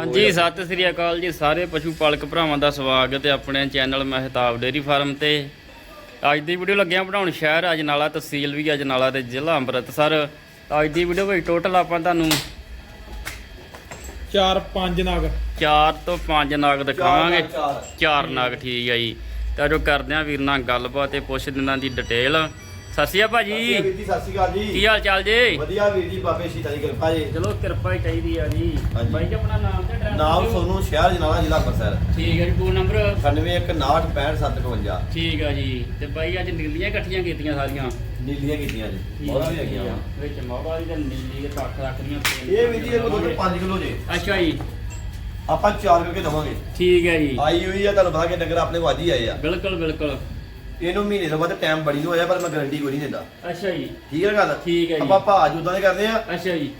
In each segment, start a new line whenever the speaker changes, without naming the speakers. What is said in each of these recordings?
ਹਾਂਜੀ ਸਤਿ ਸ੍ਰੀ ਅਕਾਲ ਜੀ ਸਾਰੇ ਪਸ਼ੂ ਪਾਲਕ ਭਰਾਵਾਂ ਦਾ ਸਵਾਗਤ ਹੈ ਆਪਣੇ ਚੈਨਲ ਮਹਿਤਾਬ ਡੇਰੀ ਫਾਰਮ ਤੇ। ਅੱਜ ਦੀ ਵੀਡੀਓ ਲੱਗਿਆ ਬਣਾਉਣ ਸ਼ਹਿਰ ਅਜਨਾਲਾ ਤਹਿਸੀਲ ਵੀ ਅਜਨਾਲਾ ਤੇ ਜ਼ਿਲ੍ਹਾ ਅੰਮ੍ਰਿਤਸਰ। ਅੱਜ ਦੀ ਵੀਡੀਓ ਵਿੱਚ ਟੋਟਲ ਆਪਾਂ ਤੁਹਾਨੂੰ
ਚਾਰ ਪੰਜ ਨਗ।
4 ਤੋਂ 5 ਨਾਗ ਦਿਖਾਵਾਂਗੇ।
ਚਾਰ।
ਚਾਰ। ਨਾਗ ਠੀਕ ਆ ਜੀ। ਤਾਂ ਜੋ ਕਰਦੇ ਆ ਵੀਰ ਨਾਲ ਗੱਲਬਾਤ ਤੇ ਪੁੱਛ ਦਿਨਾਂ ਦੀ ਡਿਟੇਲ ਸਤਿ ਸ਼੍ਰੀ ਅਕਾਲ
ਜੀ
ਭਾਜੀ
ਵੀਰ ਜੀ ਸਤਿ ਸ਼੍ਰੀ ਅਕਾਲ
ਕੀ ਹਾਲ ਚਾਲ ਜੀ?
ਵਧੀਆ ਵੀਰ ਜੀ ਬਾਬੇ ਸ਼ੀਤਾ ਦੀ ਕਿਰਪਾ ਜੀ।
ਚਲੋ ਕਿਰਪਾ ਹੀ ਚਾਹੀਦੀ ਆ ਜੀ।
ਹਾਂਜੀ।
ਬਾਈ ਜੀ ਆਪਣਾ ਨਾਮ ਤੇ address
ਨਾਮ
ਦਿਓ।
ਸੋਨੂੰ ਸ਼ਹਿਰ ਜਨਾਲਾ ਜ਼ਿਲ੍ਹਾ ਅੰਮ੍ਰਿਤਸਰ।
ਠੀਕ ਹੈ ਜੀ ਫੋਨ ਨੰਬਰ
9116565752
ਠੀਕ ਆ ਜੀ। ਤੇ ਬਾਈ ਅੱਜ ਨੀਲੀਆਂ ਇਕੱਠੀਆਂ ਕੀਤੀਆਂ ਸਾਰੀਆਂ।
ਨੀਲੀਆਂ ਕੀਤੀਆਂ ਜੀ। ਮੋਹਰਾਂ ਵੀ ਹੈਗੀਆਂ। ਵਾ।
ਵਿੱਚ ਮੋਹਰਾਂ ਦੀ ਤੇ ਨੀਲੀ ਦੇ ਪੱਖ ਰੱਖਦੀਆਂ
ਇਹ ਵੀਰ ਜੀ ਇਹ ਦੁੱਧ 5 ਕਿਲੋ ਜੇ।
ਅੱਛਾ ਜੀ।
ਆਪਾਂ 4 ਕਰਕੇ ਦਵਾਂਗੇ।
ਠੀਕ ਹੈ ਜੀ।
ਆਈ ਹੋਈ ਆ ਤੁਹਾਨੂੰ ਪਤਾ ਕਿ ਡੰਗਰ ਆਪਣੇ ਵਾਜੀ ਆਏ ਆ।
ਬਿਲਕੁਲ ਬਿਲਕੁਲ।
ਇਹਨੂੰ ਮਹੀਨੇ ਤੋਂ ਬਾਅਦ ਟਾਈਮ ਬੜੀ ਨੂੰ ਹੋਇਆ ਪਰ ਮੈਂ ਗਾਰੰਟੀ ਕੋਈ ਨਹੀਂ ਦਿੰਦਾ।
ਅੱਛਾ ਜੀ।
ਠੀਕ ਹੈ ਗੱਲ?
ਠੀਕ ਹੈ ਜੀ।
ਆਪਾਂ ਭਾਜ ਉਦਾਂ ਦੇ ਕਰਦੇ ਆ
ਅੱਛਾ ਜੀ।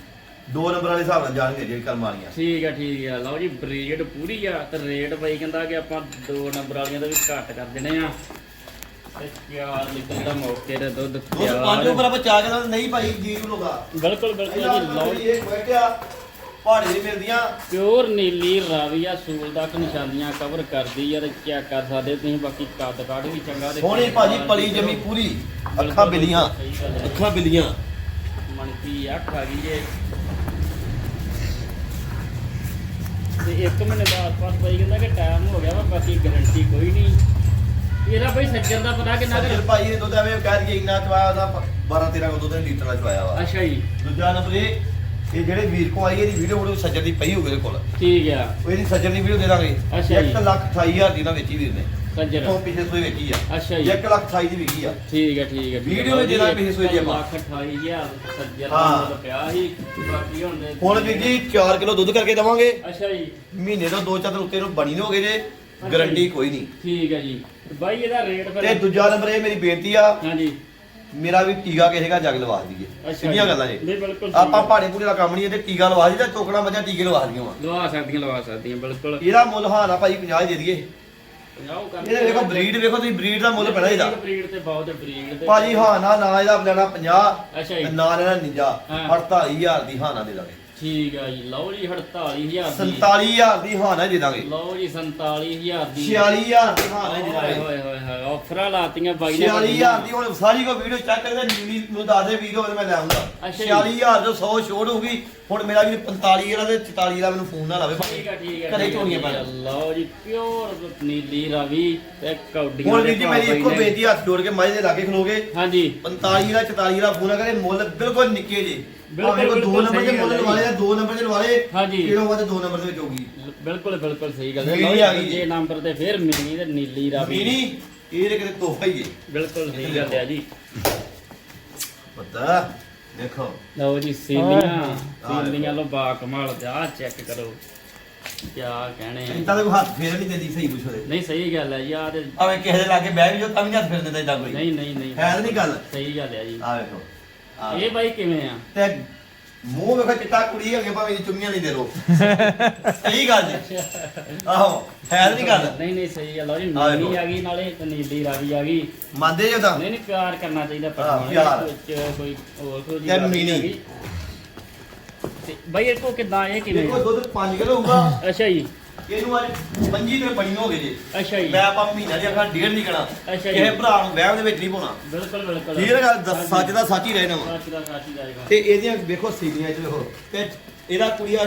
ਦੋ ਨੰਬਰ ਵਾਲੇ ਹਿਸਾਬ ਨਾਲ ਜਾਣਗੇ ਜਿਹੜੀ ਕਰਮ ਵਾਲੀਆਂ।
ਠੀਕ ਆ ਠੀਕ ਆ ਲਓ ਜੀ ਬਰੀਡ ਪੂਰੀ ਆ ਤੇ ਰੇਟ ਬਾਈ ਕਹਿੰਦਾ ਕਿ ਆਪਾਂ ਦੋ ਨੰਬਰ ਵਾਲੀਆਂ ਦਾ ਵੀ ਘੱਟ ਕਰ ਦੇਣੇ ਆ। ਤੇ ਚਾਰ ਲੀਟਰ ਦਾ ਮੌਕੇ ਤੇ ਦੁੱਧ
ਉਸ ਪੰਜ ਉੱਪਰ ਆਪਾਂ ਚਾਰ ਕਿਲੋ ਨਹੀਂ ਭਾਈ ਜੀ ਨੂੰ ਲੋਗਾ
ਬਿਲਕੁਲ ਬਿਲਕੁਲ ਜੀ ਲਓ ਜੀ।
ਇਹ ਬੈਠਿਆ ਪਹਾੜੀ ਦੀ ਮਿਲਦੀਆਂ।
ਪਿਓਰ ਨੀਲੀ ਰਾਵੀਆ ਸੂਲ ਤੱਕ ਨਿਸ਼ਾਨੀਆਂ ਕਵਰ ਕਰਦੀ ਤੇ ਚੈੱਕ ਕਰ ਸਕਦੇ ਤੁਸੀਂ ਬਾਕੀ ਕੱਦ ਕਾਠ ਵੀ ਚੰਗਾ ਤੇ
ਸੋਹਣੀ ਭਾਜੀ ਪਲੀ ਜਮੀ ਪੂਰੀ ਅੱਖਾਂ ਬਿਲੀਆਂ। ਅੱਖਾਂ ਬਿਲੀਆਂ।
ਮਣਕੀ ਅੱਖ ਆ ਗਈ ਜੇ ਤੇ ਇੱਕ ਮਹੀਨੇ ਦਾ ਆਸ-ਪਾਸ ਬਈ ਕਹਿੰਦਾ ਕਿ ਟਾਈਮ ਹੋ ਗਿਆ ਵਾ ਬਾਕੀ ਗਾਰੰਟੀ ਕੋਈ ਨਹੀਂ। ਇਹਦਾ ਬਈ ਸੱਜਣ ਦਾ ਪਤਾ ਕਿੰਨਾ
ਸੱਜਣ
ਕਰ
ਭਾਈ ਇਹ ਦੁੱਧ ਐਵੇਂ ਕਹਿ ਦਈਏ ਇੰਨਾ ਚਵਾਇਆ ਉਹਦਾ 12 13 ਦੁੱਧ ਦੇ ਲੀਟਰ ਦਾ ਚਵਾਇਆ ਵਾ।
ਅੱਛਾ ਜੀ।
ਦੂਜਾ ਨੰਬਰ ਇਹ ਇਹ ਜਿਹੜੇ ਵੀਰ ਕੋ ਆਈ ਇਹਦੀ ਵੀਡੀਓ ਵੀਡੀਓ ਸੱਜਣ ਦੀ ਪਈ ਹੋਵੇ ਇਹਦੇ ਕੋਲ।
ਠੀਕ ਆ।
ਉਹ ਇਹਦੀ ਸੱਜਣ ਦੀ ਵੀਡੀਓ ਦੇ ਦਾਂਗੇ।
ਅੱਛਾ ਜੀ।
1 ਲੱਖ 28000 ਦੀ ਨਾ ਵੇਚੀ ਵੀਰ ਨੇ।
ਸੱਜਣ।
ਤੋਂ ਪਿਛਲੇ ਸੋਈ ਵੇਚੀ ਆ।
ਅੱਛਾ ਜੀ।
1 ਲੱਖ 28 ਦੀ ਵਿਕੀ ਆ।
ਠੀਕ ਹੈ ਠੀਕ ਹੈ
ਵੀਡੀਓ ਵਿੱਚ ਜਿਹੜਾ ਪਿਛੇ ਸੋਈ ਜੀ ਆਪਾਂ।
ਲੱਖ 28000 ਸੱਜਣ
ਹਾਂ।
ਦਾ ਪਿਆ ਸੀ। ਬਾਕੀ ਹੁਣ ਦੇ-
ਹੁਣ ਵੀਰ ਜੀ 4 ਕਿਲੋ ਦੁੱਧ ਕਰਕੇ ਦਵਾਂਗੇ।
ਅੱਛਾ ਜੀ।
ਮਹੀਨੇ ਤੋਂ ਦੋ ਚਾਰ ਦਿਨ ਉੱਤੇ ਨੂੰ ਬਣੀ ਨੂੰ ਹੋ ਗਏ ਜੇ ਗਾਰੰਟੀ ਕੋਈ ਨਹੀਂ
ਠੀਕ ਹੈ ਜੀ। ਬਾਈ ਇਹਦਾ ਰੇਟ
ਤੇ
ਫਿਰ
ਦੂਜਾ ਨੰਬਰ ਇਹ ਮੇਰੀ ਬੇਨਤੀ ਆ।
ਹਾਂਜੀ।
ਮੇਰਾ ਵੀ ਟੀਕਾ ਕਿਸੇ ਦਾ ਜਗ ਲਵਾ ਦਈਏ। ਸਿੱਧੀਆਂ। ਗੱਲਾਂ ਜੀ।
ਬਿਲਕੁਲ
ਆਪਾਂ ਪੂੜੇ ਦਾ ਕੰਮ ਨਹੀਂ ਇਹਦੇ ਟੀਕਾ ਲਵਾ ਦਈਦਾ ਟੋਕਣਾ ਮੱਝਾਂ ਟੀਕੇ ਲਵਾ ਦਈਆਂ ਵਾ।
ਲਵਾ ਸਕਦੀਆਂ ਲਵਾ ਸਕਦੀਆਂ ਬਿਲਕੁਲ।
ਇਹਦਾ ਮੁੱਲ ਹਾਨਾ ਭਾਈ 50 ਦੇ ਦਈਏ।
50 ਕਰ
ਇਹਦੇ ਵੇਖੋ ਬਰੀਡ ਵੇਖੋ ਤੁਸੀਂ ਬਰੀਡ ਦਾ ਮੁੱਲ ਪੈਣਾ ਇਹਦਾ।
ਬਰੀਡ ਤੇ ਬਹੁਤ ਬਰੀਡ ਤੇ।
ਭਾਜੀ ਹਾਨਾ ਨਾ ਇਹਦਾ ਲੈਣਾ 50
ਅੱਛਾ
ਨਾ ਲੈਣਾ 49
ਹਾਂ।
48000 ਦੀ ਹਾਨਾ ਦੇ ਦਾਂਗੇ
ਠੀਕ ਆ ਜੀ। ਲਓ ਜੀ 48000 ਦੀ।
47000 ਦੀ ਹਾਨਾ ਦੇ ਦਾਂਗੇ।
ਲਓ ਜੀ 47000 ਦੀ।
46000 ਦੀ ਹਾਨਾ ਦੇ
ਹੋਏ
ਦਾਂਗੇ।
ਹੋਏ ਹੋਏ ਹੋਏ ਆਫਰਾਂ ਲਾਤੀਆਂ ਬਾਈ ਨੇ
46000 ਦੀ ਹੁਣ ਸਾਰੀ ਕੋ ਵੀਡੀਓ ਚੈੱਕ ਕਰਕੇ ਨੀਲੀ ਨੂੰ ਦੱਸ ਦੇ ਵੀਡੀਓ ਮੈਂ ਲੈ ਆਉਂਗਾ
ਅੱਛਾ ਜੀ।
46000 ਤੋਂ 100 ਛੋੜ ਹੋਊਗੀ ਹੁਣ ਮੇਰਾ ਵੀ 45 ਵਾਲਾ ਤੇ 44 ਵਾਲਾ ਮੈਨੂੰ ਫੋਨ ਨਾ ਲਾਵੇ
ਠੀਕ ਆ ਠੀਕ
ਘਰੇ।
ਲਓ ਜੀ ਪਿਓਰ ਨੀਲੀ ਰਾਵੀ ਤੇ ਕੌਡੀਆਂ
ਹੁਣ
ਦੇ
ਵੀਰ ਜੀ ਮੇਰੀ ਇੱਕੋ ਹੱਥ ਜੋੜ ਕੇ ਮਾਝੇ ਦੇ ਲਾਗੇ ਖਲੋਗੇ।
ਹਾਂਜੀ।
45 ਦਾ 44 ਦਾ ਫੋਨ ਕਰੇ ਮੁੱਲ ਬਿਲਕੁਲ ਨਿੱਕੇ ਜੇ।
ਬਿਲਕੁਲ,
ਕੋਈ ਦੋ
ਬਿਲਕੁਲ
ਨੰਬਰ ਦੇ
ਸਹੀ
ਮੁੱਲ
ਗੱਲ ਹੈ
ਲਵਾਲੇ ਜਾਂ। ਦੋ ਨੰਬਰ ਦੇ ਲਵਾਲੇ
ਹਾਂਜੀ।
ਕਿਲੋ ਵੱਧ ਦੋ ਨੰਬਰ ਦੇ ਵਿੱਚ ਹੋਊਗੀ।
ਬਿਲਕੁਲ ਬਿਲਕੁਲ ਸਹੀ ਗੱਲ ਹੈ। ਲਓ ਜੀ
ਗਈ।
ਜੇ ਨੰਬਰ ਤੇ ਫਿਰ ਮਿਲਣੀ ਤੇ ਨੀਲੀ ਰਾਵੀ।
ਮੀਨੀ ਇਹ ਤੇ ਕਿਤੇ ਤੋਹਫਾ ਹੀ ਹੈ।
ਬਿਲਕੁਲ ਸਹੀ ਗੱਲ ਹੈ ਜੀ।
ਪਤਾ ਦੇਖੋ।
ਲਓ ਜੀ ਸੀਲੀਆਂ। ਸੀਲੀਆਂ ਲੋ ਬਾ ਕਮਾਲ ਤੇ ਆ ਚੈੱਕ ਕਰੋ। ਕਿਆ ਕਹਿਣੇ ਆ।
ਇੰਤਾ ਦੇ ਕੋਈ ਹੱਥ ਫੇਰ ਨਹੀਂ ਦਿੰਦੀ ਸਹੀ ਪੁੱਛੋ
ਨਹੀਂ ਸਹੀ ਗੱਲ ਹੈ ਜੀ ਆ ਤੇ
ਆਵੇ ਕਿਸੇ ਦੇ ਲਾਗੇ ਬਹਿ ਵੀ ਜੋ ਤਾਂ ਵੀ ਨੀ ਹੱਥ ਫੇਰ ਦਿੰਦਾ ਇਦਾਂ ਕੋਈ
ਨਹੀਂ ਨਹੀਂ ਨਹੀਂ।
ਹੈ ਤਾਂ ਨਹੀਂ ਗੱਲ।
ਸਹੀ ਗੱਲ ਹੈ ਜੀ।
ਆ ਵੇਖੋ। ਆ
ਇਹ ਬਾਈ ਕਿਵੇਂ ਆ?
ਤੇ ਮੂੰਹ ਵੇਖੋ ਚਿੱਟਾ ਕੁੜੀ ਹੈਗੇ ਭਾਵੇਂ ਦੀ ਚੁੰਮੀਆਂ ਨਹੀਂ ਦੇ ਲੋ ਸਹੀ ਗੱਲ ਜੀ। ਆਹੋ ਹੈ ਤਾਂ ਨਹੀਂ ਗੱਲ।
ਨਹੀਂ ਨਹੀਂ ਸਹੀ ਗੱਲ ਆ ਜੀ।
ਆ
ਨੀਲੀ
ਵੇਖੋ।
ਆ ਗਈ ਨਾਲੇ ਤੇ ਨੀਲੀ ਰਾਵੀ ਆ ਗਈ।
ਮੰਨਦੇ ਜੋ ਤਾਂ।
ਨਹੀਂ ਨਹੀਂ ਪਿਆਰ ਕਰਨਾ ਚਾਹੀਦਾ
ਹਾਂ,
ਪਰਮਾਤਮਾ
ਪਿਆਰ।
ਵਿੱਚ ਕੋਈ ਹੋਰ ਕੋਈ
ਤੇ ਮੀਨੀ।
ਤੇ ਬਾਈ ਇਹ ਕੋ ਕਿਦਾਂ ਇਹ ਕਿਵੇਂ
ਦੇਖੋ ਦੁੱਧ 5 ਕਿਲੋ ਹੋਊਗਾ।
ਅੱਛਾ ਜੀ।
ਇਹਨੂੰ ਅੱਜ 25 ਦਿਨ ਬਣੀ ਹੋ ਗਏ ਜੀ।
ਅੱਛਾ ਜੀ।
ਮੈਂ ਆਪਾਂ ਮਹੀਨਾ ਦੀ ਅੱਖਾਂ ਡੇਢ ਨਹੀਂ ਕਰਾਂ
ਅੱਛਾ ਜੀ।
ਕਿਸੇ ਭਰਾ ਨੂੰ ਵਹਿਮ ਦੇ ਵਿੱਚ ਨਹੀਂ ਪਾਉਣਾ।
ਬਿਲਕੁਲ ਬਿਲਕੁਲ।
ਠੀਕ ਹੈ ਗੱਲ? ਦੱਸ- ਸੱਚ ਦਾ ਸੱਚ ਹੀ ਰਹਿਣਾ ਵਾ।
ਸੱਚ ਦਾ ਸੱਚ ਹੀ ਜਾਏਗਾ
ਤੇ ਇਹਦੀਆਂ ਵੇਖੋ ਸੀਲੀਆਂ ਚ ਵੇਖੋ। ਤੇ ਇਹਦਾ ਕੁੜੀਆ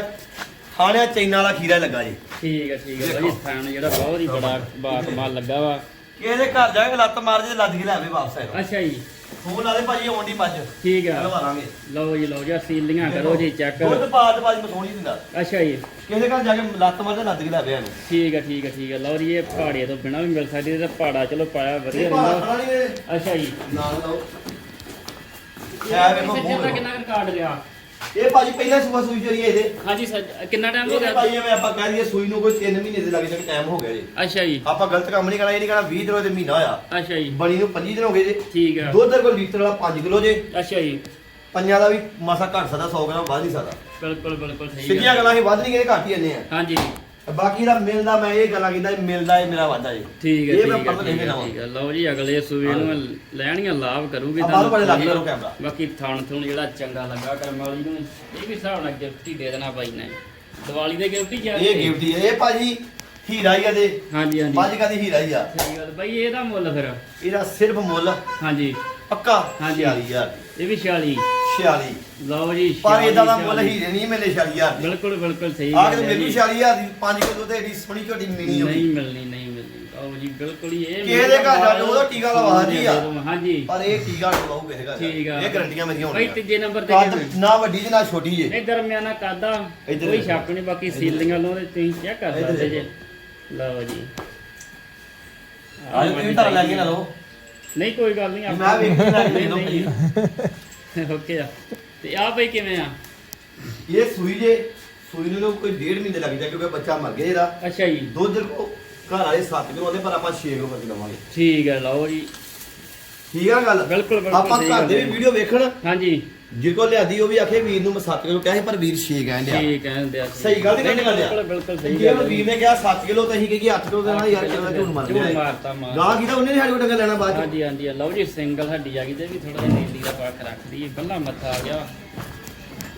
ਖਾਣਿਆ ਚੈਨਾ ਵਾਲਾ ਖੀਰਾ ਲੱਗਾ ਜੀ।
ਠੀਕ ਹੈ ਠੀਕ ਹੈ
ਦੇਖੋ।
ਬਾਈ ਥਾਣ ਜਿਹੜਾ ਬਹੁਤ ਹੀ ਬੜਾ ਬਾਕਮਾਲ ਲੱਗਾ ਵਾ।
ਕਿਸੇ ਦੇ ਘਰ ਜਾ ਕੇ ਲੱਤ ਮਾਰ ਜੇ ਲੱਦ ਕੇ ਲਿਆਵੇ ਵਾਪਸ ਆਏ
ਅੱਛਾ ਜੀ।
ਫੋਨ ਲਾ ਦੇ ਭਾਜੀ ਆਉਣ ਦੀ ਮੱਝ
ਠੀਕ ਆ।
ਲਵਾ ਲਾਂਗੇ
ਲਓ ਜੀ ਲਓ ਜੀ ਸੀਲੀਆਂ ਕਰੋ ਜੀ ਚੈੱਕ
ਦੁੱਧ ਬਾਦ ਬਾਦ ਮੈਂ ਸੋਣੀ ਦਿੰਦਾ।
ਅੱਛਾ ਜੀ।
ਕਿਸੇ ਘਰ ਜਾ ਕੇ ਲੱਤ ਮਾਰ ਜੇ ਲੱਦ ਕੇ ਲਿਆਵੇ ਇਹਨੂੰ
ਠੀਕ ਹੈ ਠੀਕ ਹੈ ਠੀਕ ਹੈ ਲਓ ਜੀ ਇਹ ਪਹਾੜੀਆਂ ਤੋਂ ਬਿਨਾ ਵੀ ਮਿਲ ਸਕਦੀ ਹੈ ਤੇ ਪਹਾੜਾ ਚਲੋ ਪਾਇਆ ਵਧੀਆ ਰਹਿੰਦਾ। ਅੱਛਾ ਜੀ।
ਨਾਲ ਲਾਓ। ਇਹ ਵੇਖੋ
ਕਿੰਨਾ ਕੁ ਰਿਕਾਰਡ ਗਿਆ
ਇਹ ਭਾਜੀ ਪਹਿਲਾ ਸੂਆ ਸੂਈ ਚਰੀ ਇਹਦੇ।
ਹਾਂਜੀ ਸੱਜ ਕਿੰਨਾ ਟਾਈਮ ਹੋ
ਇਹ
ਗਿਆ?
ਭਾਈ ਐਵੇਂ ਆਪਾਂ ਕਹਿ ਦਈਏ ਸੂਈ ਨੂੰ ਕੋਈ 3 ਮਹੀਨੇ ਦੇ ਲੱਗ ਜਾਣ ਟਾਈਮ ਹੋ ਗਿਆ ਜੀ।
ਅੱਛਾ ਜੀ।
ਆਪਾਂ ਗਲਤ ਕੰਮ ਨਹੀਂ ਕਰਨਾ ਇਹ ਨਹੀਂ ਕਰਨਾ 20 ਦਿਨੋਂ ਦੇ ਮਹੀਨਾ ਹੋਇਆ।
ਅੱਛਾ ਜੀ।
ਬਣੀ ਨੂੰ 25 ਦਿਨ ਹੋ ਗਏ ਜੀ।
ਠੀਕ ਆ।
ਦੁੱਧ ਦੇ ਕੋਲ ਲੀਟਰ ਵਾਲਾ 5 ਕਿਲੋ ਜੇ।
ਅੱਛਾ ਜੀ।
ਪੰਜਾਂ ਦਾ ਵੀ ਮਾਸਾ ਘੱਟ ਸਕਦਾ 100 ਗ੍ਰਾਮ ਵੱਧ ਨਹੀਂ ਸਕਦਾ।
ਬਿਲਕੁਲ ਬਿਲਕੁਲ ਸਹੀ
ਸਿੱਧੀਆਂ
ਗੱਲ।
ਹੀ ਵੱਧ ਨਹੀਂ ਕਹਿੰਦੇ ਘੱਟ ਹੀ ਜਾਂਦੇ ਆ।
ਹਾਂਜੀ।
ਬਾਕੀ ਦਾ ਮਿਲਦਾ ਮੈਂ ਇਹ ਗੱਲਾਂ ਕਹਿੰਦਾ ਮਿਲਦਾ ਇਹ ਮੇਰਾ ਵਾਦਾ ਜੀ।
ਠੀਕ ਹੈ
ਇਹ ਮੈਂ
ਠੀਕ
ਕੇ
ਹੈ,
ਦਵਾਂ।
ਠੀਕ ਹੈ। ਲਓ ਜੀ ਅਗਲੇ ਸੂਏ ਨੂੰ ਲੈਣੀਆਂ ਲਾਭ ਕਰੂਗੀ
ਆ ਬਾਹਰੋਂ ਬੜੇ ਲੱਗ ਕਰੋ ਕੈਮਰਾ।
ਬਾਕੀ ਥਣ ਥੁਣ ਜਿਹੜਾ ਚੰਗਾ ਲੱਗਾ ਕਰਮ ਵਾਲੀ ਨੂੰ ਇਹ ਵੀ ਹਿਸਾਬ ਨਾਲ ਗਿਫਟ ਹੀ ਦੇ ਦੇਣਾ ਬਾਈ ਨੇ। ਦੀਵਾਲੀ ਦੇ ਗਿਫਟ ਹੀ ਜਾ
ਇਹ ਗਿਫਟ ਹੀ ਹੈ। ਇਹ ਭਾਜੀ ਹੀਰਾ ਹੀ ਆ ਦੇ
ਹਾਂਜੀ ਹਾਂਜੀ।
ਪੰਜ ਕਾ ਦੀ ਹੀਰਾ ਹੀ ਆ।
ਸਹੀ ਗੱਲ ਬਾਈ ਇਹਦਾ ਮੁੱਲ ਫਿਰ?
ਇਹਦਾ ਸਿਰਫ ਮੁੱਲ।
ਹਾਂਜੀ।
ਪੱਕਾ?
ਹਾਂਜੀ।
46000
ਇਹ ਵੀ 46
46
ਲਓ ਜੀ
ਪਰ
46,
ਇਦਾਂ ਦਾ ਮੁੱਲ
46
ਹੀਰੇ ਨਹੀਂ ਮਿਲੇ 46000 ਦੀ।
ਬਿਲਕੁਲ ਬਿਲਕੁਲ ਸਹੀ
ਆ
ਗੱਲ
ਕੇ
ਹੈ
ਮੈਨੂੰ
ਜੀ।
46000 ਦੀ 5 ਕਿਲੋ ਤੇ ਏਡੀ ਸੋਹਣੀ ਝੋਟੀ ਮਿਲੀ
ਨਹੀਂ ਮਿਲਣੀ ਨਹੀਂ ਮਿਲਣੀ। ਆਓ ਜੀ ਬਿਲਕੁਲ ਹੀ ਇਹ
ਕਿਸੇ ਦੇ ਘਰ ਜਾ ਕੇ ਉਹਦਾ ਟੀਕਾ ਲਵਾ ਦੀ ਆ।
ਹਾਂਜੀ।
ਪਰ ਇਹ ਟੀਕਾ ਲਵਾਉ ਕਿਸੇ ਦਾ।
ਠੀਕ ਆ।
ਇਹ ਗਰੰਟੀਆਂ ਮੇਰੀਆਂ ਹੋਣਗੀਆਂ
ਤੀਜੇ ਨੰਬਰ ਤੇ?
ਨਾ ਵੱਡੀ ਤੇ ਨਾ ਛੋਟੀ ਜੇ।
ਇਹ ਦਰਮਿਆਨਾ ਕਾਦਾ ਕੋਈ। ਸ਼ੱਕ ਨਹੀਂ ਬਾਕੀ ਸੀਲਿੰਗਾਂ ਨੂੰ ਤੇ ਤੁਸੀਂ ਚੈੱਕ ਕਰ ਸਕਦੇ ਜੇ। ਲਓ ਜੀ।
ਆਜ ਤੁਸੀਂ ਤਾਂ ਲੈ ਕੇ ਨਾ ਲਓ।
ਨਹੀਂ ਕੋਈ ਗੱਲ ਨਹੀਂ
ਮੈਂ ਵੇਖ ਲੈ
ਨਹੀਂ। ਓਕੇ ਆ। ਤੇ ਆ ਬਈ ਕਿਵੇਂ ਆ?
ਇਹ ਸੂਈ ਜੇ ਸੂਈ ਨੂੰ ਕੋਈ ਡੇਢ ਮਹੀਨੇ ਲੱਗ ਜਾ ਕਿਉਂਕਿ ਬੱਚਾ ਮਰ ਗਿਆ ਇਹਦਾ।
ਅੱਛਾ ਜੀ।
ਦੁੱਧ ਕੋ ਘਰ ਵਾਲੇ 7 ਕਿਲੋ ਆਉਂਦੇ ਪਰ ਆਪਾਂ 6 ਕਿਲੋ ਕਰਕੇ ਲਵਾਂਗੇ
ਠੀਕ ਹੈ ਲਓ ਜੀ।
ਠੀਕ ਆ ਗੱਲ?
ਬਿਲਕੁਲ, ਬਿਲਕੁਲ
ਆਪਾਂ
ਸਹੀ
ਘਰ
ਗੱਲ
ਦੇ
ਹੈ।
ਵੀ ਵੀਡੀਓ ਵੇਖਣ।
ਹਾਂਜੀ।
ਜੇ ਕੋ ਲਿਆਦੀ ਉਹ ਵੀ ਆਖੇ ਵੀਰ ਨੂੰ ਮੈਂ 7 ਕਿਲੋ ਕਿਹਾ ਸੀ ਪਰ ਵੀਰ 6 ਕਹਿਣ ਡਿਆ।
ਠੀਕ ਕਹਿੰਦੇ ਆ
ਸਹੀ ਗੱਲ ਨਹੀਂ, ਗੱਲ ਆ।
ਬਿਲਕੁਲ ਬਿਲਕੁਲ ਸਹੀ
ਜੇ
ਗੱਲ
ਵੀਰ ਨੇ ਕਿਹਾ 7 ਕਿਲੋ ਤਾਂ ਅਸੀਂ ਕਹੀ 8 ਕਿਲੋ ਦੇਣਾ ਯਾਰ ਕਿਲੋ ਝੂਠ ਮਾਰ
ਝੂਠ
ਲਿਆ
ਮਾਰਤਾ ਮਾਰ
ਗਾਹ ਕੀਤਾ ਉਹਨੇ ਸਾਡੇ ਕੋਲ ਟੰਗਾ ਲੈਣਾ ਬਾਅਦ ਚ।
ਹਾਂਜੀ ਹਾਂਜੀ ਲਓ ਜੀ ਸਿੰਗਲ ਹੱਡੀ ਆ ਗਈ ਤੇ ਵੀ ਥੋੜਾ ਜਿਹਾ ਨੀਲੀ ਦਾ ਪਾਕ ਰੱਖਦੀ ਹੈ ਬੱਲਾ ਮੱਥਾ ਆ ਗਿਆ।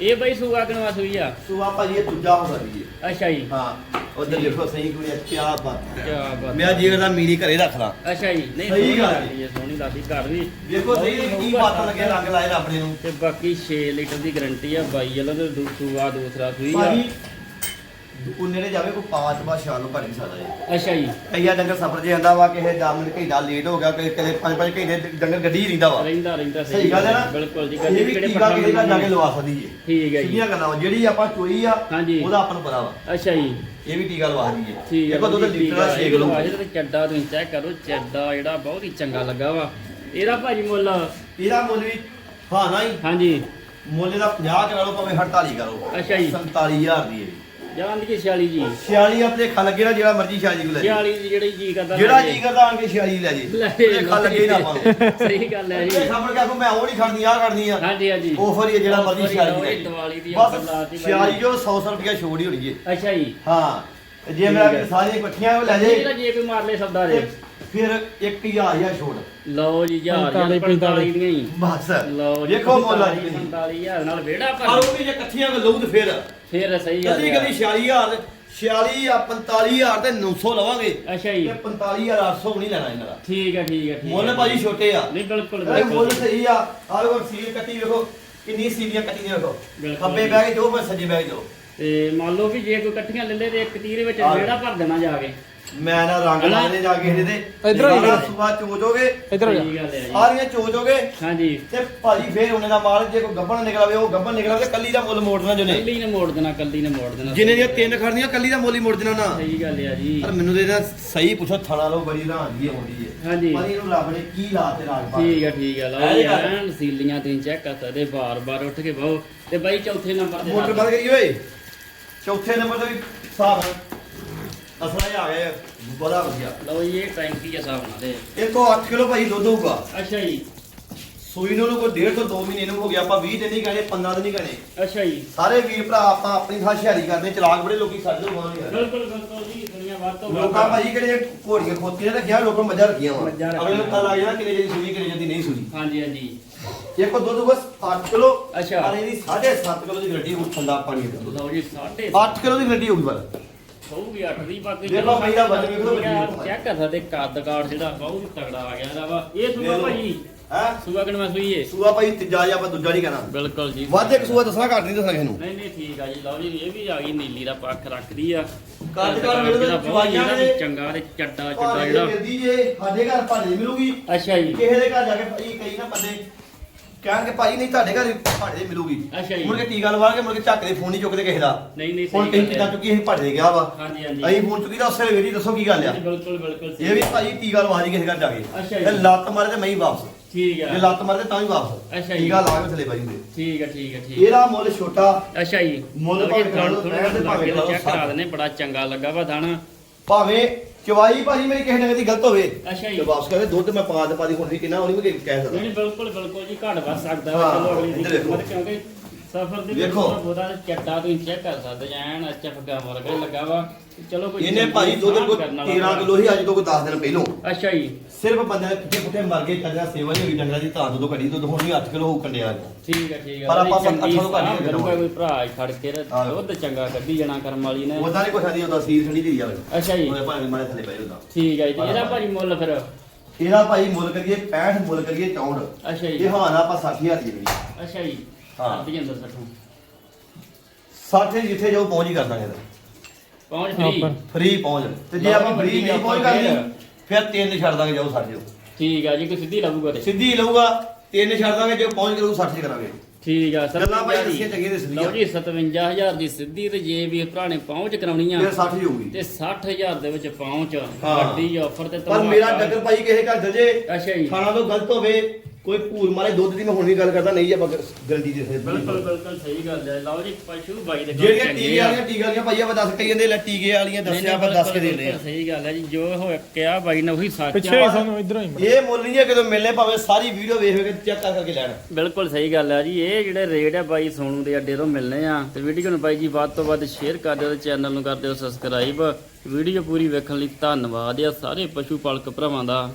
ਇਹ ਬਈ ਸੂਆ ਕਿਨਵਾ ਸੂਈ ਆ?
ਸੁਆ ਭਾਜੀ ਇਹ ਦੂਜਾ ਹੋ ਸਕਦੀ ਹੈ
ਅੱਛਾ ਜੀ।
ਹਾਂ ਉਧਰ ਦੇਖੋ ਸਹੀ ਕੁੜੀ ਕੀ ਬਾਤ ਹੈ।
ਕਿਆ ਬਾਤ
ਮੈਂ ਜੇ ਉਹਦਾ ਮੀਰੀ ਘਰੇ ਰੱਖ ਲਾਂ
ਅੱਛਾ ਜੀ ਨਹੀਂ
ਸਹੀ ਗੱਲ ਹੈ।
ਲੱਗਦੀ ਹੈ ਸੋਹਣੀ ਲੱਗਦੀ ਘਰ ਵੀ।
ਦੇਖੋ ਸਹੀ ਕੀ ਬਾਤਾਂ ਲੱਗੇ ਰੰਗ ਲਾਏ ਰੱਬ ਨੇ। ਨੂੰ
ਤੇ ਬਾਕੀ 6 ਲੀਟਰ ਦੀ ਗਾਰੰਟੀ ਆ ਬਾਈ ਵਾਲਾ ਤੇ ਦੂ- ਸੂਆ ਦੂਸਰਾ। ਸੂਈ ਆ
ਭਾਜੀ ਉਹਨੇ ਨੇ ਜਾਵੇ ਕੋਈ ਪਾਂਚ ਬਾ ਸ਼ਾਲ ਨੂੰ ਭਰ ਨਹੀਂ ਸਕਦਾ ਜੀ
ਅੱਛਾ ਜੀ।
ਕਈਆ ਡੰਗਰ ਸਫਰ ਜੇ ਜਾਂਦਾ ਵਾ ਕਿਸੇ 10 ਮਿੰਟ ਘੰਟਾ ਲੇਟ ਹੋ ਗਿਆ ਕਿ ਕਦੇ 5-5 ਘੰਟੇ ਡੰਗਰ ਗੱਡੀ ਹੀ ਰਹਿੰਦਾ ਵਾ।
ਰਹਿੰਦਾ ਰਹਿੰਦਾ
ਸਹੀ ਗੱਲ ਹੈ ਨਾ?
ਬਿਲਕੁਲ ਜੀ
ਇਹ ਵੀ ਟੀਕਾ ਕਿਸੇ ਦਾ ਜਾ ਕੇ ਲਵਾ ਸਕਦੀ ਹੈ।
ਠੀਕ ਹੈ ਜੀ।
ਸਿੱਧੀਆਂ ਗੱਲਾਂ ਵਾ ਜਿਹੜੀ ਆਪਾਂ ਚੋਈ ਆ। ਉਹਦਾ ਆਪਾਂ ਨੂੰ ਪਤਾ ਵਾ।
ਅੱਛਾ ਜੀ।
ਇਹ ਵੀ ਟੀਕਾ ਲਵਾ ਦਈਏ
ਠੀਕ ਹੈ
ਦੇਖੋ ਦੁੱਧ ਲੀਟਰ ਦਾ
ਠੀਕ
6
ਹੈ।
ਕਿਲੋ
ਇਹਦਾ ਤੇ ਚੱਡਾ ਤੁਸੀਂ ਚੈੱਕ ਕਰੋ ਚੱਡਾ ਜਿਹੜਾ ਬਹੁਤ ਹੀ ਚੰਗਾ ਲੱਗਾ ਵਾ। ਇਹਦਾ ਭਾਜੀ ਮੁੱਲ?
ਇਹਦਾ ਮੁੱਲ ਵੀ ਹਾਂ ਨਾ ਹੀ।
ਹਾਂਜੀ।
ਮੁੱਲ ਦਾ 50 ਕਰਾ ਲਓ ਭਾਵੇਂ 48 ਕਰੋ
ਅੱਛਾ ਜੀ।
47000 ਦੀ ਹੈ। ਜੀ
ਜਾਨ ਦੀ 46 ਜੀ।
46 ਆਪਣੇ ਖਾ ਲੱਗੇ ਨਾ ਜਿਹੜਾ ਮਰਜ਼ੀ 46 ਕੋ ਲੈ।
46 ਦੀ ਜਿਹੜੀ ਜੀ ਕਰਦਾ
ਜਿਹੜਾ ਜੀ ਕਰਦਾ ਆਣ ਕੇ 46 ਲੈ ਜੇ। ਇਹ ਖਾ ਲੱਗੇ ਨਾ ਆਪਾਂ ਨੂੰ
ਸਹੀ ਗੱਲ ਹੈ ਜੀ।
ਇਹ ਖਬਰ ਕਿ ਆਪਾਂ ਮੈਂ ਉਹ ਨਹੀਂ ਖੜਨੀ ਆ ਖੜਨੀ ਆ।
ਹਾਂਜੀ ਹਾਂਜੀ।
ਆਫਰ ਹੀ ਜਿਹੜਾ
Offer
ਮਰਜ਼ੀ
ਹੀ ਆ,
46
ਉਹ
ਲੈ
ਹੀ
ਜੇ।
ਦੀਵਾਲੀ ਦੀ
ਬਸ
offer ਲਾਤੀ ਬਾਈ।
46 ਜੋ 100 ਰੁਪਏ ਛੋੜ ਹੀ ਹੋਣੀ ਹੈ।
ਅੱਛਾ ਜੀ।
ਹਾਂ ਤੇ ਜੇ ਮੇਰਾ। ਸਾਰੀਆਂ ਇਕੱਠੀਆਂ ਉਹ ਲੈ ਜੇ।
ਇਹਦਾ ਜੇ ਕੋਈ ਮਾਰ ਲੈ ਸੌਦਾ ਦੇ
ਫਿਰ 1000 ਜਾਂ ਛੋੜ।
ਲਓ ਜੀ ਯਾਰ
ਪੰਤਾਲੀ,
45 ਦੀਆਂ ਹੀ।
ਬਸ।
ਲਓ ਜੀ
ਦੇਖੋ ਮੁੱਲ ਅੱਜ
45000 ਨਾਲ ਵਿਹੜਾ
ਪਰ
ਭਰ
ਉਹ ਵੀ ਜੇ ਇਕੱਠੀਆਂ ਲਊ ਤੇ ਫਿਰ।
ਫੇਰ ਸਹੀ ਗੱਲ
ਕਦੀ
ਹੈ।
ਕਦੀ 46000 46 ਆ 45000 ਤੇ 900 ਲਵਾਂਗੇ।
ਅੱਛਾ ਜੀ।
ਤੇ 45800 ਨਹੀਂ ਲੈਣਾ ਇਹਨਾਂ ਦਾ।
ਠੀਕ ਹੈ ਠੀਕ ਹੈ ਠੀਕ
ਮੁੱਲ। ਭਾਜੀ ਛੋਟੇ ਆ।
ਨਹੀਂ ਬਿਲਕੁਲ
ਮੁੱਲ ਸਹੀ ਆ। ਆਹ ਵੇਖੋ ਸੀਲ ਕੱਟੀ ਵੇਖੋ। ਕਿੰਨੀ ਸੀਲੀਆਂ ਕੱਟੀਆਂ ਵੇਖੋ।
ਬਿਲਕੁਲ।
ਖੱਬੇ ਬਹਿ ਕੇ ਜੋ ਮੈਂ ਸੱਜੇ ਬਹਿ ਕੇ ਜਾਓ
ਤੇ ਮੰਨ ਲਓ ਵੀ ਜੇ ਕੋਈ ਇਕੱਠੀਆਂ ਲੈ ਲੇ ਤੇ ਇੱਕ ਤੀਰ ਵਿੱਚ
ਆ।
ਵਿਹੜਾ ਭਰ ਦੇਣਾ ਜਾ ਕੇ।
ਮੈਂ ਨਾ ਰੰਗ? ਲਾਣੇ ਜਾ ਕੇ ਇਹਦੇ
ਇੱਧਰ ਆ, ਇੱਧਰ।
ਸੁਬਾ ਚੋਜੋਗੇ
ਇਧਰ ਹੋ ਜਾ।
ਸਹੀ ਗੱਲ ਹੈ ਜੀ।
ਸਾਰੀਆਂ ਚੋਜੋਗੇ
ਹਾਂਜੀ।
ਤੇ ਭਾਜੀ ਫੇਰ ਉਹਨੇ ਦਾ ਮਾਲ ਜੇ ਕੋਈ ਗੱਬਣ ਨਿਕਲਾਵੇ ਉਹ ਗੱਬਣ ਨਿਕਲਾਵੇ ਕੱਲੀ ਦਾ ਮੁੱਲ ਮੋੜਨਾ ਜੁਨੇ
ਕੱਲੀ ਨੇ ਮੋੜ ਦੇਣਾ ਕੱਲੀ ਨੇ ਮੋੜ ਦੇਣਾ।
ਜਿੰਨੇ ਦੀਆਂ ਤਿੰਨ ਖੜਨੀਆਂ ਕੱਲੀ ਦਾ ਮੁੱਲ ਹੀ ਮੋੜ ਦੇਣਾ ਨਾ।
ਸਹੀ ਗੱਲ ਹੈ ਜੀ।
ਪਰ ਮੈਨੂੰ ਤੇ ਇਹਦਾ ਸਹੀ ਪੁੱਛੋ ਥਣਾ ਲੋ ਬੜੀ ਰਾਂਗੀ ਆਉਂਦੀ ਹੈ
ਹਾਂਜੀ।
ਪਰ ਇਹਨੂੰ ਰੱਬ ਨੇ ਕੀ ਲਾਤ ਤੇ ਰਾਜ ਪਾ
ਠੀਕ ਹੈ ਠੀਕ ਹੈ ਲਓ ਜੀ
ਗੱਲ।
ਐਨ ਸੀਲੀਆਂ ਤੁਸੀਂ ਚੈੱਕ ਕਰ ਸਕਦੇ ਬਾਰ-ਬਾਰ ਉੱਠ ਕੇ ਬਹੁ। ਤੇ ਬਾਈ ਚੌਥੇ ਨੰਬਰ ਤੇ
ਮੋਟਰ ਬੰਦ ਕਰੀ ਓਏ। ਚੌਥੇ ਨੰਬਰ ਤੇ ਵੀ ਹਿਸਾਬ ਅਸਲਾ ਹੀ ਆ ਗਏ ਬੜਾ ਵਧੀਆ।
ਲਓ ਜੀ ਇਹ ਟੈਂਕੀ ਆ ਹਿਸਾਬ ਨਾਲ ਤੇ
ਇਹ ਤੋਂ 8 ਕਿਲੋ ਭਾਈ ਦੁੱਧ ਹੋਊਗਾ।
ਅੱਛਾ ਜੀ।
ਸੂਈ ਨੂੰ ਕੋਈ ਡੇਢ ਤੋਂ 2 ਮਹੀਨੇ ਨੂੰ ਹੋ ਗਿਆ ਆਪਾਂ 20 ਦਿਨ ਨਹੀਂ ਕਹਣੇ 15 ਦਿਨ ਨਹੀਂ ਕਹਣੇ
ਅੱਛਾ ਜੀ।
ਸਾਰੇ ਵੀਰ ਭਰਾ ਆਪਾਂ ਆਪਣੀ ਥਾਂ ਸ਼ਹਿਰੀ ਕਰਦੇ ਚਲਾਕ ਬੜੇ ਲੋਕੀ ਸਾਡੇ ਨੂੰ ਗਾਉਂਦੇ ਯਾਰ
ਬਿਲਕੁਲ ਬਿਲਕੁਲ ਜੀ ਦੁਨੀਆ ਵੱਧ ਤੋਂ
ਲੋਕਾਂ ਭਾਜੀ ਕਿਹੜੇ ਘੋੜੀਆਂ ਖੋਤੀਆਂ ਰੱਖੀਆਂ ਲੋਕਾਂ ਮੱਝਾਂ ਰੱਖੀਆਂ ਵਾ।
ਮੱਝਾਂ ਰੱਖੀਆਂ।
ਅਗਲੇ ਨੂੰ ਪਤਾ ਲੱਗ ਜਾਣਾ ਕਿੰਨੇ ਜਿਹੜੀ ਸੂਈ ਕਿੰਨੇ ਜਦੀ ਨਹੀਂ ਸੂਈ।
ਹਾਂਜੀ ਹਾਂਜੀ।
ਇੱਕ ਕੋ ਦੁੱਧ ਬਸ 8 ਕਿਲੋ
ਅੱਛਾ।
ਪਰ ਇਹਦੀ 7.5 ਕਿਲੋ ਦੀ ਗੱਡੀ ਉਹ ਠੰਡਾ ਪਾਣੀ ਦਾ
ਲਓ ਜੀ ਸਾਢੇ
8 ਕਿਲੋ ਦੀ ਗੱਡੀ ਹੋਊਗੀ ਪਰ
ਹੋਊਗੀ 8 ਦੀ ਬਾਕੀ
ਦੇਖੋ ਬਾਈ ਦਾ ਵਜਨ ਵੇਖੋ ਵੱਡੀ
ਚੈੱਕ ਕਰ ਸਕਦੇ ਕੱਦ ਕਾਠ ਜਿਹੜਾ ਬਹੁਤ ਤਗੜਾ ਆ ਗਿਆ ਇਹਦਾ ਵਾ ਇਹ
ਲਓ।
ਭਾਜੀ
ਹੈ?
ਸੂਆ ਕਿਨਵਾ ਸੂਈ ਏ
ਸੂਆ ਭਾਈ ਤੀਜਾ ਜਾਂ ਆਪਾਂ ਦੂਜਾ ਨਹੀਂ ਕਹਿਣਾ।
ਬਿਲਕੁਲ ਜੀ।
ਵੱਧ ਇੱਕ ਸੂਆ ਦੱਸਣਾ ਘੱਟ ਨਹੀਂ ਦੱਸਣਾ ਕਿਸੇ ਨੂੰ।
ਨਹੀਂ ਨਹੀਂ ਠੀਕ ਆ ਜੀ ਲਓ ਜੀ ਇਹ ਵੀ ਆ ਗਈ ਨੀਲੀ ਦਾ ਪੱਖ ਰੱਖਦੀ ਆ।
ਕੱਦ ਕਾਠ
ਬਹੁਤ
ਚਵਾਈਆਂ
ਜਿਹੜਾ
ਦੇ।
ਵੀ ਚੰਗਾ ਤੇ ਚੱਡਾ ਚੱਡਾ ਜਿਹੜਾ।
ਸਾਡੇ ਘਰ ਭਾਜੀ ਮਿਲੂਗੀ।
ਅੱਛਾ ਜੀ।
ਕਿਸੇ ਦੇ ਘਰ ਜਾ ਕੇ ਭਾਈ ਕਈ ਨਾ ਬੰਦੇ ਕਹਿਣਗੇ ਭਾਈ ਨਹੀਂ ਤੁਹਾਡੇ ਘਰ ਭਾੜੇ ਦੇ ਮਿਲੂਗੀ।
ਅੱਛਾ ਜੀ।
ਮੁੜ ਕੇ ਟੀਕਾ ਲਵਾ ਕੇ ਮੁੜ ਕੇ ਝੱਕ ਦੇ ਫੋਨ ਨਹੀਂ ਚੁੱਕਦੇ ਕਿਸੇ ਦਾ।
ਨਹੀਂ ਨਹੀਂ
ਹੁਣ
ਸਹੀ
ਕਈ
ਗੱਲ
ਕਿਦਾਂ
ਹੈ।
ਚੁੱਕੀ ਅਸੀਂ ਭਾੜੇ ਦੇ ਗਿਆ ਵਾ।
ਹਾਂਜੀ ਹਾਂਜੀ।
ਅਸੀਂ ਫੋਨ ਚੁੱਕੀ ਤਾਂ ਉਸੇ ਵੇਲੇ ਦੱਸੋ ਕੀ ਗੱਲ ਆ।
ਬਿਲਕੁਲ ਬਿਲਕੁਲ
ਇਹ ਵੀ ਭਾਈ ਟੀਕਾ ਲਵਾ ਜੀ ਕਿਸੇ ਘਰ ਜਾ ਕੇ।
ਜੀ।
ਤੇ ਲੱਤ ਮਾਰੇ ਤੇ ਮੈਂ ਹੀ ਵਾਪਸ।
ਠੀਕ
ਜੇ
ਆ
ਲੱਤ ਮਾਰੇ ਤਾਂ ਵੀ ਵਾਪਸ।
ਅੱਛਾ ਜੀ।
ਟੀਕਾ ਲਾ ਕੇ ਥੱਲੇ ਪਾਈ ਹੁੰਦੇ
ਠੀਕ ਆ ਠੀਕ ਆ ਠੀਕ
ਇਹਦਾ ਮੁੱਲ ਛੋਟਾ।
ਅੱਛਾ ਜੀ।
ਮੁੱਲ ਭਾਵੇਂ ਕਰਾ ਲਓ, ਤੇ ਕਰਾ
ਚੈੱਕ ਕਰਾ ਦਨੇ ਬੜਾ ਚੰਗਾ ਲੱਗਾ ਵਾ ਥਣ।
ਭਾਵੇਂ ਚਵਾਈ ਭਾਜੀ ਮੇਰੀ ਕਿਸੇ ਨਾ ਕਦੀ ਗਲਤ ਹੋਵੇ।
ਅੱਛਾ ਜੀ।
ਤੇ ਵਾਪਸ ਕਰੇ ਦੁੱਧ ਮੈਂ ਪਾ ਦੇ ਪਾ ਦੀ ਹੁਣ ਵੀ ਕਿੰਨਾ ਉਹ ਨਹੀਂ ਕਹਿ ਸਕਦਾ।
ਨਹੀਂ ਬਿਲਕੁਲ ਬਿਲਕੁਲ ਜੀ ਘੱਟ ਵੱਧ ਸਕਦਾ ਵਾ
ਹਾਂ,
ਚਲੋ ਅਗਲੀ ਦੀ
ਇੱਧਰ ਦੇਖੋ।
ਕੀਮਤ ਕਿਉਂਕਿ ਸਫਰ ਦੇ
ਵੇਖੋ।
ਉਹਦਾ ਚੱਡਾ ਤੁਸੀਂ ਚੈੱਕ ਕਰ ਸਕਦੇ ਜਾਂ ਐਨ ਐਚਐਫ ਗਾ ਵਰਗਾ ਹੀ ਲੱਗਾ ਵਾ। ਚਲੋ ਕੋਈ
ਇਹਨੇ ਭਾਈ ਦੁੱਧ ਕੋ
ਕਰਨ ਵਾਲਾ
13 ਕਿਲੋ ਹੀ ਅੱਜ ਤੋਂ ਕੋਈ 10 ਦਿਨ ਪਹਿਲੋਂ।
ਅੱਛਾ ਜੀ।
ਸਿਰਫ ਬੰਦੇ ਪਿੱਛੇ ਪੁੱਠੇ ਮਰ ਗਏ ਕੰਡਿਆ ਸੇਵਾ ਨਹੀਂ ਹੋਈ ਡੰਗਰਾਂ ਦੀ ਤਾਂ ਦੁੱਧ ਘੜੀ ਦੁੱਧ ਹੁਣ ਵੀ 8 ਕਿਲੋ ਹੋ ਕੰਡਿਆ
ਠੀਕ ਹੈ ਠੀਕ ਹੈ
ਪਰ ਆਪਾਂ
ਚੰਗੀ
ਅੱਠਾਂ ਤੋਂ ਘੱਟ ਨਹੀਂ
ਸਾਹ ਕਰੂਗਾ
ਕਰਾਂਗੇ।
ਕੋਈ ਭਰਾ ਖੜ ਕੇ ਤੇ
ਹਾਂ।
ਦੁੱਧ ਚੰਗਾ ਕੱਢੀ ਜਾਣਾ ਕਰਮ ਵਾਲੀ ਨੇ।
ਉਹਦਾ ਨਹੀਂ ਕੁਛ ਆਦੀ ਉਹਦਾ ਸੀਰ ਖੜੀ ਦੀ ਜਾਵੇ।
ਅੱਛਾ ਜੀ।
ਉਹਦੇ ਭਾਵੇਂ ਮਾਰੇ ਥੱਲੇ ਪਏ ਉਹਦਾ
ਠੀਕ ਹੈ ਜੀ ਇਹਦਾ ਭਾਜੀ ਮੁੱਲ ਫਿਰ?
ਇਹਦਾ ਭਾਈ ਮੁੱਲ ਕਰੀਏ 65 ਮੁੱਲ ਕਰੀਏ 64
ਅੱਛਾ ਜੀ।
ਇਹ ਹਾਨਾ ਆਪਾਂ 60000 ਦੀ ਦੇਣੀ।
ਅੱਛਾ ਜੀ।
ਹਾਂ। 60 ਜਿੱਥੇ ਜਾਓ ਪਹੁੰਚ ਹੀ ਕਰ ਦਾਂਗੇ
ਪਹੁੰਚ ਫਰੀ
ਉੱਪਰ।
ਫ੍ਰੀ ਪਹੁੰਚ। ਤੇ ਜੇ ਆਪਾਂ ਫ੍ਰੀ ਨਹੀਂ ਪਹੁੰਚ ਕਰਨੀ ਫਿਰ। ਤਿੰਨ ਛੱਡ ਦਾਂਗੇ ਜਾਓ ਸਾਡੇ
ਠੀਕ ਆ ਜੀ ਕੋਈ ਸਿੱਧੀ ਲੱਗੂਗਾ ਤੇ।
ਸਿੱਧੀ ਲਊਗਾ ਤਿੰਨ ਛੱਡ ਦਾਂਗੇ ਜੇ ਪਹੁੰਚ ਕਰੂ 60 ਚ ਕਰਾਂਗੇ।
ਠੀਕ ਆ ਸਰ।
ਗੱਲਾਂ ਭਾਈ ਦੱਸੀਆਂ ਚੰਗੀਆਂ ਤੇ ਸਿੱਧੀਆਂ।
ਲਓ ਜੀ 57000 ਦੀ ਸਿੱਧੀ ਤੇ ਜੇ ਵੀ ਭਰਾ ਨੇ ਪਹੁੰਚ ਕਰਾਉਣੀ ਆ
ਫਿਰ 60 ਹੀ ਹੋਊਗੀ।
ਤੇ 60000 ਦੇ ਵਿੱਚ ਪਹੁੰਚ।
ਹਾਂ।
ਵੱਡੀ ਆਫਰ ਤੇ
ਪਰ ਮੇਰਾ ਡੱਗਰ ਭਾਈ ਕਿਸੇ ਘਰ ਚਲ ਜੇ
ਅੱਛਾ ਜੀ।
ਖਾਣਾ ਤੋਂ ਗਲਤ ਹੋਵੇ ਕੋਈ ਭੂਰ ਮਾਰੇ ਦੁੱਧ ਦੀ ਮੈਂ ਹੁਣ ਵੀ ਗੱਲ ਕਰਦਾ ਨਹੀਂ ਆਪਾਂ ਗਲਤੀ ਦੇ ਸੇ
ਬਿਲਕੁਲ ਬਿਲਕੁਲ ਸਹੀ ਗੱਲ ਹੈ। ਲਓ ਜੀ ਪਸ਼ੂ ਬਾਈ ਦੇ ਕੋਲ
ਜਿਹੜੀਆਂ
ਚੰਗੇ
ਟੀਕੇ
ਆ।
ਵਾਲੀਆਂ ਟੀਕੇ ਵਾਲੀਆਂ ਭਾਈ ਆਪਾਂ ਦੱਸ ਕਈ ਜਾਂਦੇ ਲੈ ਟੀਕੇ ਵਾਲੀਆਂ
ਨਹੀਂ,
ਦੱਸਿਆ ਆਪਾਂ ਦੱਸ ਕੇ
ਬਿਲਕੁਲ,
ਦੇਣੇ ਆ।
ਸਹੀ ਗੱਲ ਹੈ ਜੀ ਜੋ ਹੋ ਕਿਹਾ ਬਾਈ ਨੇ ਉਹੀ ਸੱਚ
ਪਿੱਛੇ ਹੀ ਸਾਨੂੰ ਇਧਰੋਂ ਹੀ
ਇਹ ਮੁੱਲ ਨਹੀਂ ਹੈ ਕਦੋਂ ਮਿਲਨੇ ਭਾਵੇਂ ਸਾਰੀ ਵੀਡੀਓ ਵੇਖ ਕੇ ਚੈੱਕ ਕਰ ਕਰਕੇ ਲੈਣ।
ਬਿਲਕੁਲ ਸਹੀ ਗੱਲ ਹੈ ਜੀ ਇਹ ਜਿਹੜੇ ਰੇਟ ਆ ਬਾਈ ਸੋਨੂ ਦੇ ਅੱਡੇ ਤੋਂ ਮਿਲਨੇ ਆ। ਤੇ ਵੀਡੀਓ ਨੂੰ ਬਾਈ ਜੀ ਵੱਧ ਤੋਂ ਵੱਧ ਸ਼ੇਅਰ ਕਰ ਦਿਓ ਤੇ ਚੈਨਲ ਨੂੰ ਕਰ ਦਿਓ ਸਬਸਕ੍ਰਾਈਬ ਵੀਡੀਓ ਪੂਰੀ ਵੇਖਣ ਲਈ ਧੰਨਵਾਦ ਆ ਸਾਰੇ ਪਸ਼ੂ ਪਾਲਕ ਭਰਾਵਾਂ ਦਾ।